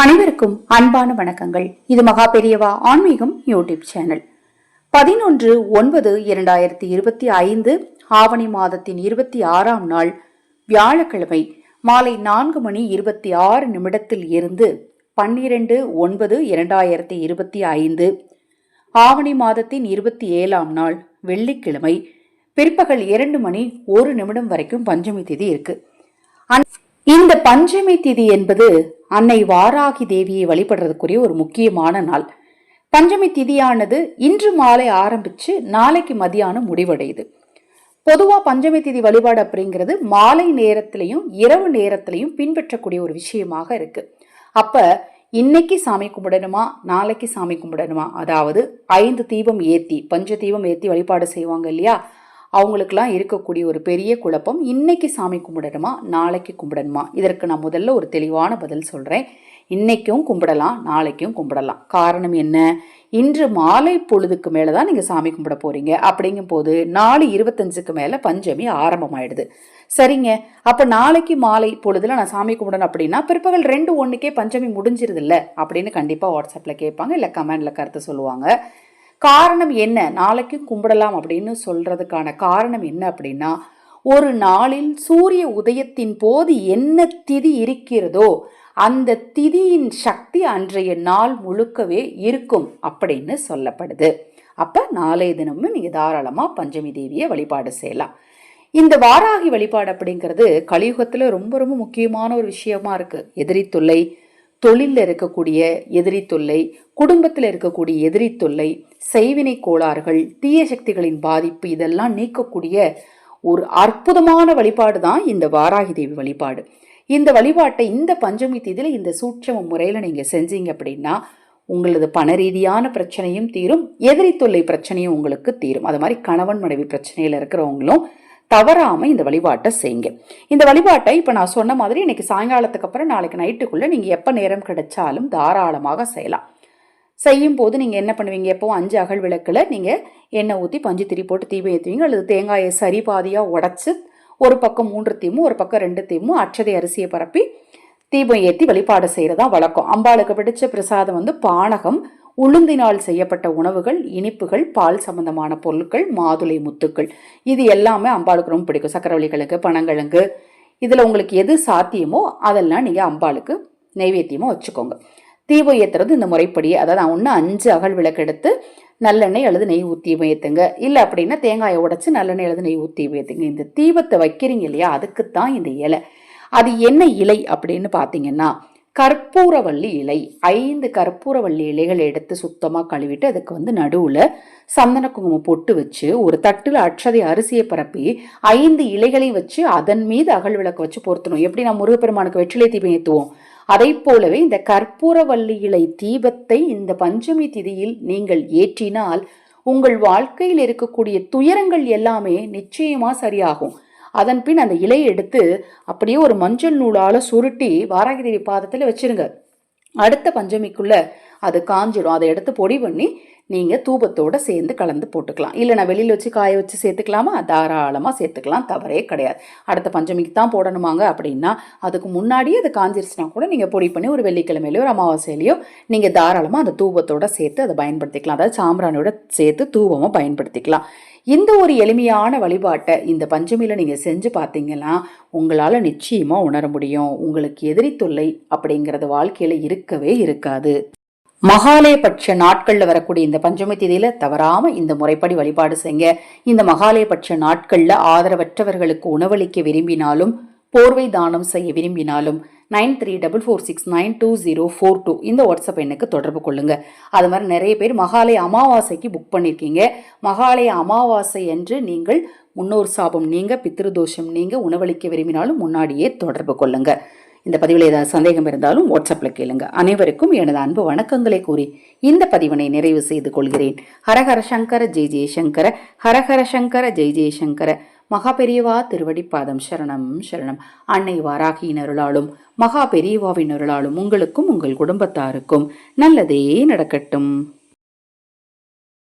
அனைவருக்கும் அன்பான வணக்கங்கள். இது மகா பெரியவா ஆன்மீகம் யூடியூப் சேனல். பதினொன்று ஒன்பது இரண்டாயிரத்தி இருபத்தி ஐந்து ஆவணி மாதத்தின் இருபத்தி ஆறாம் நாள் வியாழக்கிழமை மாலை நான்கு மணி இருபத்தி ஆறு நிமிடத்தில் இருந்து பன்னிரண்டு ஒன்பது இரண்டாயிரத்தி இருபத்தி ஐந்து ஆவணி மாதத்தின் இருபத்தி ஏழாம் நாள் வெள்ளிக்கிழமை பிற்பகல் இரண்டு மணி ஒரு நிமிடம் வரைக்கும் பஞ்சமி திதி இருக்கு. அன்- இந்த பஞ்சமி திதி என்பது அன்னை வாராகி தேவியை வழிபடுறதுக்குரிய ஒரு முக்கியமான நாள். பஞ்சமி திதியானது இன்று மாலை ஆரம்பிச்சு நாளைக்கு மதியானம் முடிவடையுது. பொதுவா பஞ்சமி திதி வழிபாடு அப்படிங்கிறது மாலை நேரத்திலையும் இரவு நேரத்திலையும் பின்பற்றக்கூடிய ஒரு விஷயமாக இருக்கு. அப்ப இன்னைக்கு சாமி கும்பிடணுமா? நாளைக்கு சாமி கும்பிடணுமா? அதாவது ஐந்து தீபம் ஏத்தி பஞ்ச தீபம் ஏத்தி வழிபாடு செய்வாங்க இல்லையா? அவங்களுக்கெல்லாம் இருக்கக்கூடிய ஒரு பெரிய குழப்பம் இன்னைக்கு சாமி கும்பிடணுமா? நாளைக்கு கும்பிடணுமா? இதற்கு நான் முதல்ல ஒரு தெளிவான பதில் சொல்கிறேன் இன்னைக்கும் கும்பிடலாம் நாளைக்கும் கும்பிடலாம். காரணம் என்ன? இன்று மாலை பொழுதுக்கு மேலே தான் நீங்கள் சாமி கும்பிட போறீங்க. அப்படிங்கும் போது நாலு இருபத்தஞ்சுக்கு மேலே பஞ்சமி ஆரம்பமாயிடுது. சரிங்க. அப்போ நாளைக்கு மாலை பொழுதுல நான் சாமி கும்பிடணும் அப்படின்னா பிற்பகல் ரெண்டு ஒன்றுக்கே பஞ்சமி முடிஞ்சிருதுல்ல? அப்படின்னு கண்டிப்பாக வாட்ஸ்அப்பில் கேட்பாங்க இல்லை கமெண்டில் கருத்து சொல்லுவாங்க. காரணம் என்ன? நாளைக்கு கும்பிடலாம் அப்படின்னு சொல்றதுக்கான காரணம் என்ன அப்படின்னா ஒரு நாளில் சூரிய உதயத்தின் போது என்ன திதி இருக்கிறதோ அந்த திதியின் சக்தி அன்றைய நாள் முழுக்கவே இருக்கும் அப்படின்னு சொல்லப்படுது. அப்போ நாளைய தினமும் நீங்கள் தாராளமாக பஞ்சமி தேவியை வழிபாடு செய்யலாம். இந்த வாராகி வழிபாடு அப்படிங்கிறது கலியுகத்தில் ரொம்ப ரொம்ப முக்கியமான ஒரு விஷயமா இருக்குது எதிரி தொல்லை தொழிலில் இருக்கக்கூடிய எதிரி தொல்லை குடும்பத்தில் இருக்கக்கூடிய எதிரி தொல்லை செய்வினை கோளாறுகள் தீய சக்திகளின் பாதிப்பு இதெல்லாம் நீக்கக்கூடிய ஒரு அற்புதமான வழிபாடு தான் இந்த வாராகி தேவி வழிபாடு. இந்த வழிபாட்டை இந்த பஞ்சமி தீதியில் இந்த சூட்சம முறையில் நீங்கள் செஞ்சீங்க அப்படின்னா உங்களது பண ரீதியான பிரச்சனையும் தீரும் எதிரி தொல்லை பிரச்சனையும் உங்களுக்கு தீரும். அது மாதிரி கணவன் மனைவி பிரச்சனையில் இருக்கிறவங்களும் தவறாம இந்த வழிபாட்டை செய்யுங்க. இந்த வழிபாட்டை இப்போ நான் சொன்ன மாதிரி இன்னைக்கு சாயங்காலத்துக்கு அப்புறம் நாளைக்கு நைட்டுக்குள்ள நீங்க எப்போ நேரம் கிடைச்சாலும் தாராளமாக செய்யலாம். செய்யும் போது நீங்கள் என்ன பண்ணுவீங்க? எப்போ அஞ்சு அகல் விளக்கில் நீங்கள் எண்ணெய் ஊற்றி பஞ்சு திரி போட்டு தீபம் ஏற்றுவீங்க அல்லது தேங்காயை சரி பாதியாக உடச்சி ஒரு பக்கம் மூன்று தீமும் ஒரு பக்கம் ரெண்டு தீமும் அச்சதை அரிசியை பரப்பி தீபம் ஏற்றி வழிபாடு செய்கிறதா வழக்கம். அம்பாளுக்கு பிடிச்ச பிரசாதம் வந்து பானகம் உளுந்தினால் செய்யப்பட்ட உணவுகள் இனிப்புகள் பால் சம்பந்தமான பொருட்கள் மாதுளை முத்துக்கள். இது எல்லாமே அம்பாளுக்கு ரொம்ப பிடிக்கும். சக்கரவள்ளிகளுக்கு பனங்கிழங்கு. இதில் உங்களுக்கு எது சாத்தியமோ அதெல்லாம் நீங்கள் அம்பாளுக்கு நைவேத்தியமாக வச்சுக்கோங்க. தீபம் ஏற்றுறது இந்த முறைப்படி. அதாவது ஒன்று அஞ்சு அகல் விளக்கு எடுத்து நல்லெண்ணெய் அல்லது நெய் ஊற்றி ஏற்றுங்க இல்லை அப்படின்னா தேங்காயை உடச்சி நல்லெண்ணெய் அல்லது நெய் ஊற்றி ஏற்றுங்க இந்த தீபத்தை வைக்கிறீங்க இல்லையா அதுக்கு தான் இந்த இலை. அது என்ன இலை அப்படின்னு பார்த்தீங்கன்னா கற்பூரவள்ளி இலை. ஐந்து கற்பூரவள்ளி இலைகள் எடுத்து சுத்தமாக கழுவிட்டு அதுக்கு வந்து நடுவில் சந்தன குங்குமம் பொட்டு வச்சு ஒரு தட்டில் அட்சதை அரிசியை பரப்பி ஐந்து இலைகளை வச்சு அதன் மீது அகல் விளக்கு வச்சு பொருத்தணும். எப்படி நான் முருகப்பெருமானுக்கு வெற்றிலை தீபம் ஏற்றுவோம் அதை போலவே இந்த கற்பூரவள்ளி இலை தீபத்தை இந்த பஞ்சமி திதியில் நீங்கள் ஏற்றினால் உங்கள் வாழ்க்கையில் இருக்கக்கூடிய துயரங்கள் எல்லாமே நிச்சயமாக சரியாகும். அதன் பின் அந்த இலையை எடுத்து அப்படியே ஒரு மஞ்சள் நூலால் சுருட்டி வாராகி தேவி பாதத்தில் வச்சிருங்க. அடுத்த பஞ்சமிக்குள்ள அது காஞ்சிடும் அதை எடுத்து பொடி பண்ணி நீங்கள் தூபத்தோடு சேர்ந்து கலந்து போட்டுக்கலாம். இல்லை நான் வெளியில் வச்சு காய வச்சு சேர்த்துக்கலாமா? தாராளமாக சேர்த்துக்கலாம். தவறே கிடையாது. அடுத்த பஞ்சமிக்கு தான் போடணுமாங்க அப்படின்னா அதுக்கு முன்னாடியே அது காஞ்சிருச்சுனா கூட நீங்கள் பொடி பண்ணி ஒரு வெள்ளிக்கிழமையிலையோ ஒரு அமாவாசையிலையோ நீங்கள் தாராளமாக அந்த தூபத்தோடு சேர்த்து அதை பயன்படுத்திக்கலாம். அதாவது சாம்பிராணியோட சேர்த்து தூபமாக பயன்படுத்திக்கலாம். இந்த ஒரு எளிமையான வழிபாட்டை இந்த பஞ்சமியில் நீங்கள் செஞ்சு பார்த்தீங்கன்னா உங்களால் நிச்சயமாக உணர முடியும். உங்களுக்கு எதிரி தொல்லை அப்படிங்கிறது வாழ்க்கையில் இருக்கவே இருக்காது. மகாலயபட்ச நாட்களில் வரக்கூடிய இந்த பஞ்சமி திதியில தவறாம இந்த முறைப்படி வழிபாடு செய்யுங்க இந்த மகாலயபட்ச நாட்களில் ஆதரவற்றவர்களுக்கு உணவளிக்க விரும்பினாலும் போர்வை தானம் செய்ய விரும்பினாலும் nine three double four six nine two zero four two இந்த வாட்ஸ்அப் எண்ணுக்கு தொடர்பு கொள்ளுங்க. அது மாதிரி நிறைய பேர் மகாலய அமாவாசைக்கு புக் பண்ணியிருக்கீங்க மகாலய அமாவாசை என்று நீங்கள் முன்னோர் சாபம் நீங்க பித்திருதோஷம் நீங்க உணவளிக்க விரும்பினாலும் முன்னாடியே தொடர்பு கொள்ளுங்கள் இந்த பதிவில் ஏதாவது சந்தேகம் இருந்தாலும் வாட்ஸ்அப்பில் கேளுங்க. அனைவருக்கும் எனது அன்பு வணக்கங்களை கூறி இந்த பதிவினை நிறைவு செய்து கொள்கிறேன். ஹரஹர சங்கர ஜெய் ஜெயசங்கர ஹரஹர சங்கர ஜெய் ஜெயசங்கர மகா பெரியவா திருவடிப்பாதம் சரணம் சரணம். அன்னை வாராகியின் அருளாலும் மகா பெரியவாவின் அருளாலும் உங்களுக்கும் உங்கள் குடும்பத்தாருக்கும் நல்லதே நடக்கட்டும்.